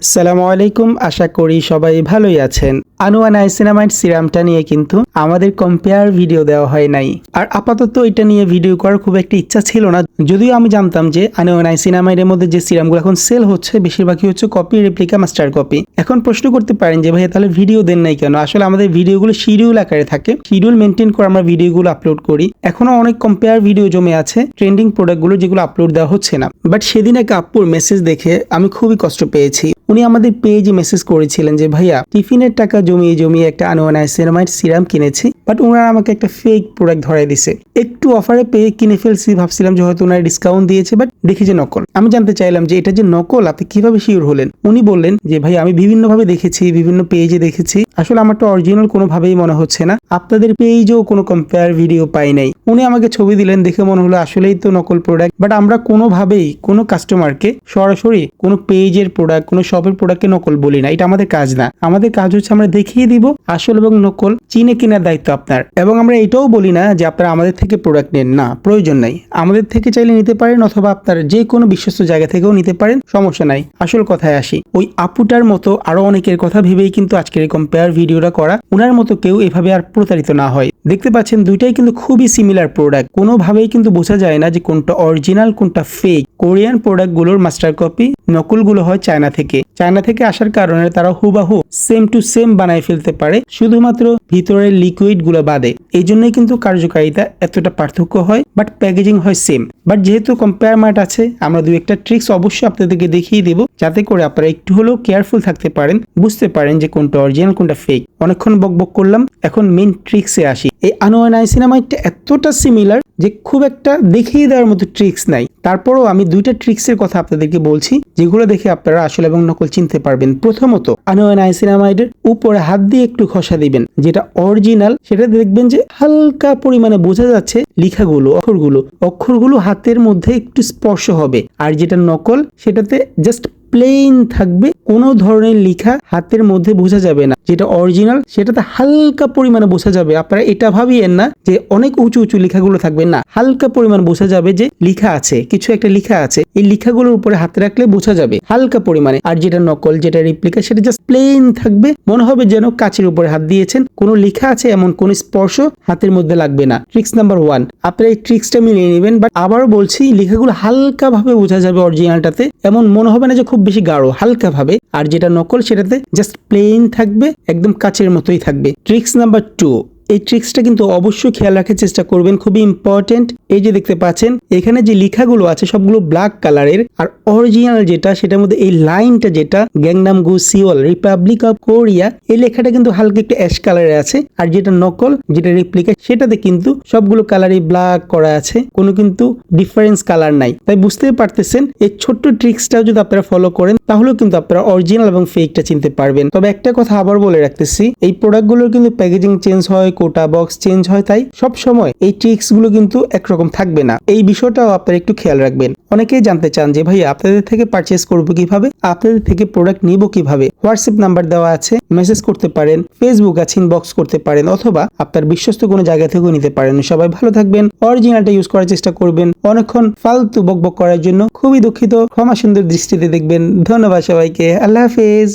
সালামু আলাইকুম, আশা করি সবাই ভালোই আছেন। আনোয়া নাইসিনামাইড সিরামটা নিয়ে কিন্তু আমাদের কম্পেয়ার ভিডিও দেওয়া হয় নাই। আর আপাতত এটা নিয়ে ভিডিও করার খুব একটা ইচ্ছা ছিল না। যদিও আমি জানতাম যে আনোয়া নাইসিনামাইডের মধ্যে যে সিরামগুলো এখন সেল হচ্ছে, বেশিরভাগই হচ্ছে কপি রেপ্লিকা মাস্টার কপি এখন প্রশ্ন করতে পারেন যে, ভাইয়া, তাহলে ভিডিও দেন নাই কেন? আসলে আমাদের ভিডিওগুলো শিডিউল আকারে থাকে। শিডিউল মেনটেন করে আমরা ভিডিওগুলো আপলোড করি। এখনও অনেক কম্পেয়ার ভিডিও জমে আছে ট্রেন্ডিং প্রোডাক্টগুলো যেগুলো আপলোড দেওয়া হচ্ছে না। বাট সেদিন এক আপুর মেসেজ দেখে আমি খুবই কষ্ট পেয়েছি। উনি আমাদের পেজে মেসেজ করেছিলেন যে, ভাইয়া, টিফিনের টাকা জমিয়ে জমিয়ে একটা আনোয়ানাইসেরামাইড সিরাম কিনেছি বাট ওনারা আমাকে একটা ফেক প্রোডাক্ট ধরাই দিছে। একটু অফারে পেয়ে কিনে ফেলছি, ভাবছিলাম যে হয়তো ওনারা ডিসকাউন্ট দিয়েছে বাট দেখি যে নকল। আমি জানতে চাইলাম যে, এটা যে নকল, আপনি কীভাবে শিওর হলেন? উনি বললেন যে ভাই আমি বিভিন্নভাবে দেখেছি, বিভিন্ন পেজে দেখেছি। আসলে আমারটা অরিজিনাল কোনোভাবেই মনে হচ্ছে না। আপনাদের পেজেও কোনো কম্পেয়ার ভিডিও পাই নাই। উনি আমাকে ছবি দিলেন দেখে মনে হলো আসলেই তো নকল প্রোডাক্ট বাট আমরা কোনোভাবেই, কোনো কাস্টমারকে সরাসরি কোনো পেজের প্রোডাক্ট কোনো শপের প্রোডাক্টকে নকল বলি না। এটা আমাদের কাজ না। আমাদের কাজ হচ্ছে আমরা দেখিয়ে দিব আসল এবং নকল চিনে কেনার দায়িত্ব আপনার। এবং আমরা এটাও বলি না যে আপনারা আমাদের থেকে প্রোডাক্ট নেন। না, প্রয়োজন নাই। আমাদের থেকে চাইলে নিতে পারেন অথবা আপনার যে কোনো বিশ্বস্ত জায়গা থেকেও নিতে পারেন। সমস্যা নাই। আসল কথায় আসি। ওই আপুটার মতো আরও অনেকের কথা ভেবেই কিন্তু আজকের এই কম্পেয়ার ভিডিওটা করা। ওনার মতো কেউ এভাবে আর প্রতারিত না হয়। দেখতে পাচ্ছেন দুইটাই কিন্তু খুবই সিমিলার প্রোডাক্ট কোনোভাবেই কিন্তু বোঝা যায় না যে কোনটা অরিজিনাল কোনটা ফেক কোরিয়ান প্রোডাক্টগুলোর মাস্টার কপি নকলগুলো হয় চায়না থেকে। চায়না থেকে আসার কারণে তারা হুবাহু সেম টু সেম বানায় ফেলতে পারে, শুধুমাত্র ভিতরের লিকুইডগুলো বাদে। এই জন্যই কিন্তু কার্যকারিতা এতটা পার্থক্য হয়, বাট প্যাকেজিং হয় সেম। বাট যেহেতু কম্পেয়ার মার্ট আছে, আমরা দু একটা ট্রিক্স অবশ্যই আপনাদেরকে দেখিয়ে দিব, যাতে করে আপনারা একটু হলেও কেয়ারফুল থাকতে পারেন, বুঝতে পারেন যে কোনটা অরিজিনাল, কোনটা ফেক। অনেকক্ষণ বক বক করলাম, এখন মেন ট্রিক্সে আসি। এই আনোয়ানাই সিনেমাইটটা এতটা সিমিলার যে খুব একটা দেখিয়ে দেওয়ার মতো ট্রিক্স নাই। তারপরও আমি দুইটা ট্রিক্সের কথা আপনাদেরকে বলছি, যেগুলো দেখে আপনারা আসল এবং নকল চিনতে পারবেন। প্রথমত আনোয়ানাইসিনামাইডের উপরে হাত দিয়ে একটু খসা দিবেন, যেটা অরিজিনাল সেটা দেখবেন যে হালকা পরিমাণে বোঝা যাচ্ছে লিখাগুলো, অক্ষরগুলো। অক্ষরগুলো হাতের মধ্যে একটু স্পর্শ হবে, আর যেটা নকল, সেটাতে জাস্ট প্লেন থাকবে, কোনো ধরনের লেখা হাতের মধ্যে বোঝা যাবে না। যেটা অরিজিনাল সেটাতে হালকা পরিমাণে বোঝা যাবে। আপনারা এটা ভাবিয়েন না যে অনেক উঁচু উঁচু লেখাগুলো থাকবে। না, হালকা পরিমাণ বোঝা যাবে যে লেখা আছে, কিছু একটা লেখা আছে। এই লেখাগুলোর উপরে হাতে রাখলে বোঝা যাবে হালকা পরিমাণে। আর যেটা নকল, যেটা রিপ্লিকা সেটা জাস্ট প্লেন থাকবে। মনে হবে যেন কাচের উপরে হাত দিয়েছেন। কোনো লেখা আছে এমন, কোন স্পর্শ হাতের মধ্যে লাগবে না। ট্রিক্স নাম্বার ওয়ান আপনারা এই ট্রিক্সটা মিলিয়ে নেবেন। বাট আবারও বলছি, লেখাগুলো হালকা ভাবে বোঝা যাবে অরিজিনালটাতে এমন মনে হবে না যে খুব বেশি গাঢ়, হালকা ভাবে, আর যেটা নকল সেটাতে জাস্ট প্লেন থাকবে, একদম কাচের মতোই থাকবে। ট্রিক্স নাম্বার টু এই ট্রিক্সটা কিন্তু অবশ্যই খেয়াল রাখার চেষ্টা করবেন, খুবই ইম্পর্টেন্ট এই যে দেখতে পাচ্ছেন, এখানে যে লেখাগুলো আছে সবগুলো ব্ল্যাক কালারের আর অরিজিনাল যেটা, সেটার মধ্যে এই লাইনটা যেটা গ্যাংনাম গু সিওল রিপাবলিক অফ কোরিয়া এই লেখাটা কিন্তু হালকা একটু অ্যাশ কালারে আছে। আর যেটা নকল, যেটা রিপ্লিকা সেটাতে কিন্তু সবগুলো কালারই ব্ল্যাক করা আছে, কোনো কিন্তু ডিফারেন্স কালার নাই। তাই বুঝতেই পারতেছেন, এই ছোট্ট ট্রিক্সটাও যদি আপনারা ফলো করেন, তাহলেও কিন্তু আপনারা অরিজিনাল এবং ফেকটা চিনতে পারবেন। তবে একটা কথা আবার বলে রাখতেছি, এই প্রোডাক্টগুলোর কিন্তু প্যাকেজিং চেঞ্জ হয় কোটা বক্স চেঞ্জ হয় তাই সব সময় এই ট্রিক্সগুলো কিন্তু একরকম থাকবে না। এই বিষয়টাও আপনারা একটু খেয়াল রাখবেন। অনেকেই জানতে চান যে ভাই আপনাদের থেকে পারচেস করব কীভাবে? আপনাদের থেকে প্রোডাক্ট নিব কীভাবে? হোয়াটসঅ্যাপ নাম্বার দেওয়া আছে। মেসেজ করতে পারেন ফেসবুক আছে ইনবক্স করতে পারেন, অথবা আপনার বিশ্বস্ত কোনো জায়গা থেকেও নিতে পারেন। সবাই ভালো থাকবেন অরিজিনালটা ইউজ করার চেষ্টা করবেন, অনেকক্ষণ ফালতু বকবক করার জন্য খুবই দুঃখিত। ক্ষমা সুন্দর দৃষ্টিতে দেখবেন। ধন্যবাদ সবাইকে। আল্লাহ হাফেজ।